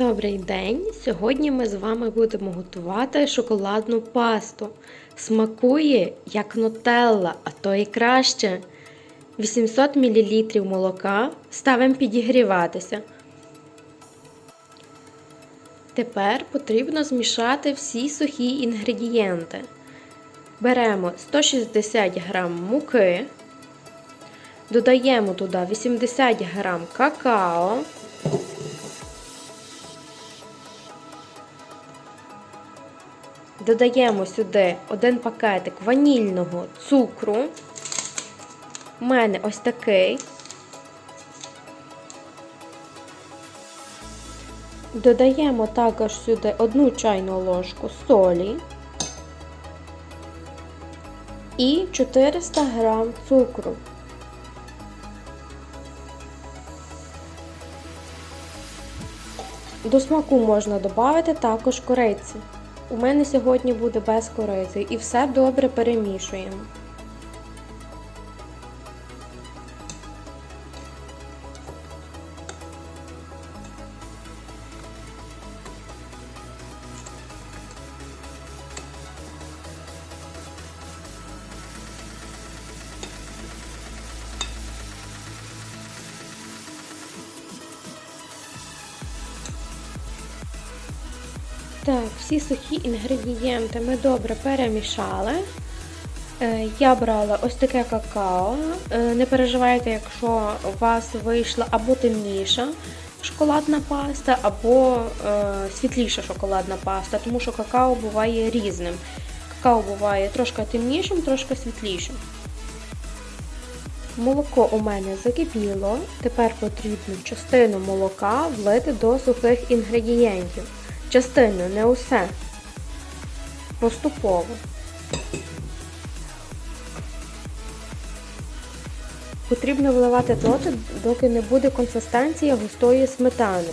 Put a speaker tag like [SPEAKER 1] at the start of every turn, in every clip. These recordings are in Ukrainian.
[SPEAKER 1] Добрий день! Сьогодні ми з вами будемо готувати шоколадну пасту. Смакує як нутелла, а то і краще. 800 мл молока ставимо підігріватися. Тепер потрібно змішати всі сухі інгредієнти. Беремо 160 г муки, додаємо туди 80 г какао. Додаємо сюди один пакетик ванільного цукру. У мене ось такий. Додаємо також сюди одну чайну ложку солі і 400 г цукру. До смаку можна додати також кориці. У мене сьогодні буде без кориці і все добре перемішуємо. Так, всі сухі інгредієнти ми добре перемішали. Е, Я брала ось таке какао. Е, Не переживайте, якщо у вас вийшла або темніша шоколадна паста, або е, світліша шоколадна паста, тому що какао буває різним. Какао буває трошки темнішим, трошки світлішим. Молоко у мене закипіло. Тепер потрібно частину молока влити до сухих інгредієнтів. Частину, не усе. Поступово. Потрібно вливати доти, доки не буде консистенції густої сметани.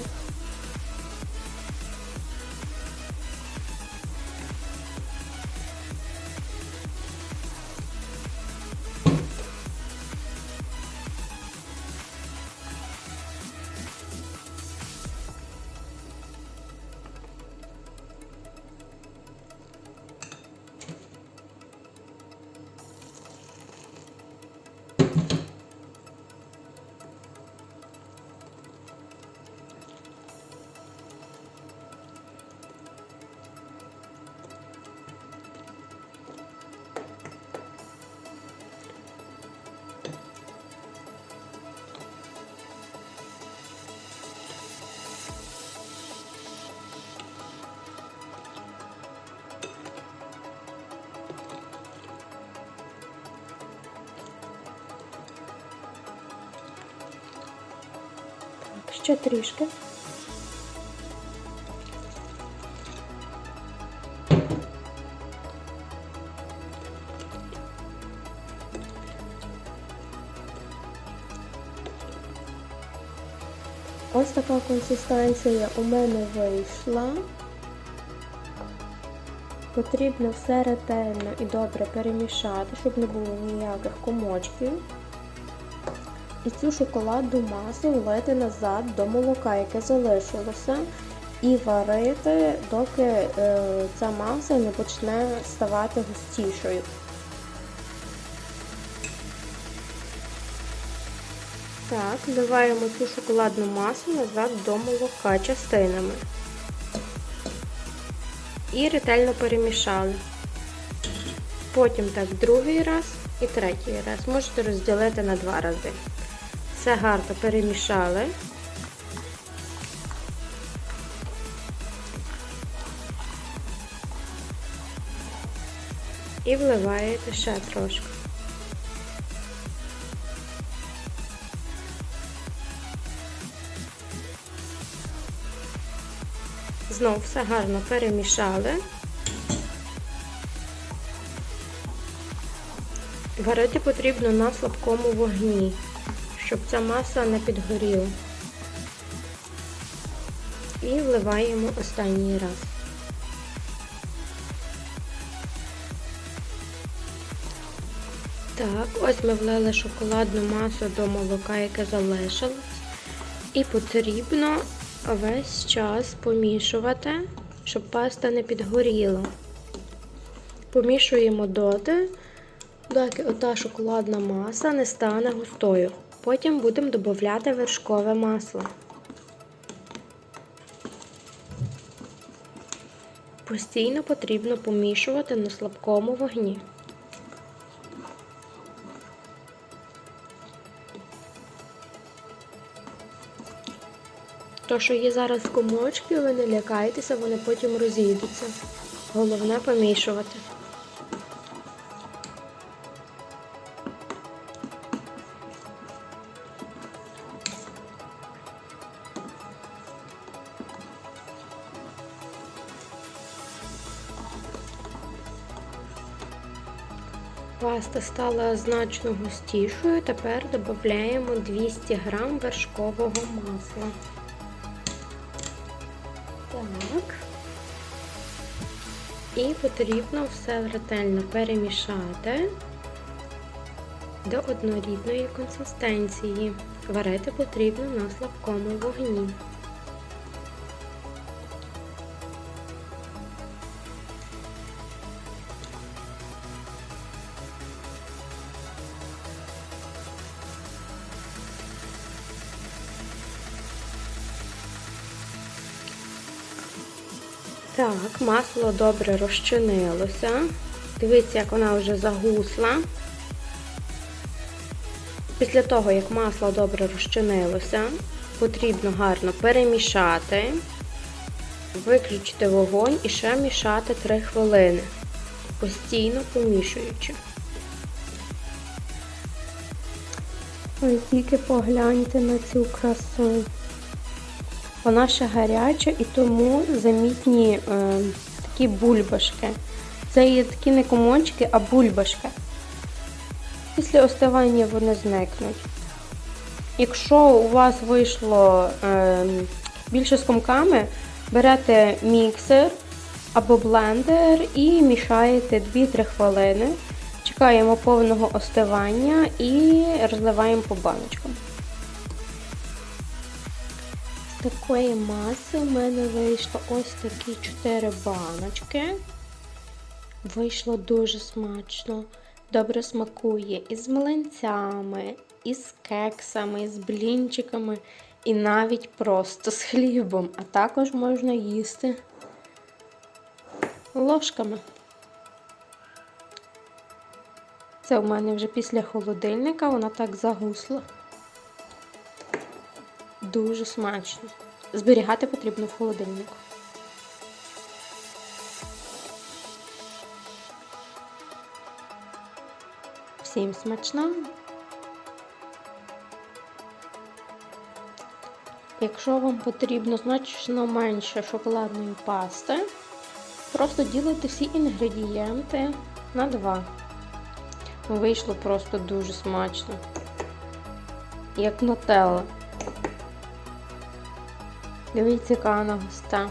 [SPEAKER 1] Ще трішки. Ось така консистенція у мене вийшла. Потрібно все ретельно і добре перемішати, щоб не було ніяких комочків. І цю шоколадну масу влити назад до молока, яке залишилося, і варити, доки е, ця маса не почне ставати густішою. Так, вливаємо цю шоколадну масу назад до молока частинами. І ретельно перемішали. Потім так другий раз і третій раз. Можете розділити на два рази. Все гарно перемішали. І вливаєте ще трошки. Знову все гарно перемішали. Варити потрібно на слабкому вогні, щоб ця маса не підгоріла. І вливаємо останній раз. Так, ось ми влили шоколадну масу до молока, яке залишилось. І потрібно весь час помішувати, щоб паста не підгоріла. Помішуємо доти, доки ота шоколадна маса не стане густою. Потім будемо додати вершкове масло. Постійно потрібно помішувати на слабкому вогні. То, що є зараз комочки, ви не лякайтеся, вони потім розійдуться. Головне помішувати. Паста стала значно густішою. Тепер додаємо 200 г вершкового масла. Так. І потрібно все ретельно перемішати до однорідної консистенції. Варити потрібно на слабкому вогні. Так, масло добре розчинилося. Дивіться, як вона вже загусла. Після того, як масло добре розчинилося, потрібно гарно перемішати, виключити вогонь і ще мішати 3 хвилини, постійно помішуючи. Ой, тільки погляньте на цю красу. Вона ще гаряча і тому замітні е, такі бульбашки. Це є такі не комочки, а бульбашки. Після остивання вони зникнуть. Якщо у вас вийшло е, більше з комками, берете міксер або блендер і мішаєте 2-3 хвилини. Чекаємо повного остивання і розливаємо по баночкам. Такої маси в мене вийшло ось такі 4 баночки. Вийшло дуже смачно. Добре смакує і з млинцями, і з кексами, і з блінчиками, і навіть просто з хлібом. А також можна їсти ложками. Це у мене вже після холодильника, вона так загусла. Дуже смачно. Зберігати потрібно в холодильнику. Всім смачного! Якщо вам потрібно значно менше шоколадної пасти, просто ділите всі інгредієнти на два. Вийшло просто дуже смачно. Як нутелла. Дивіться, яка вона густа.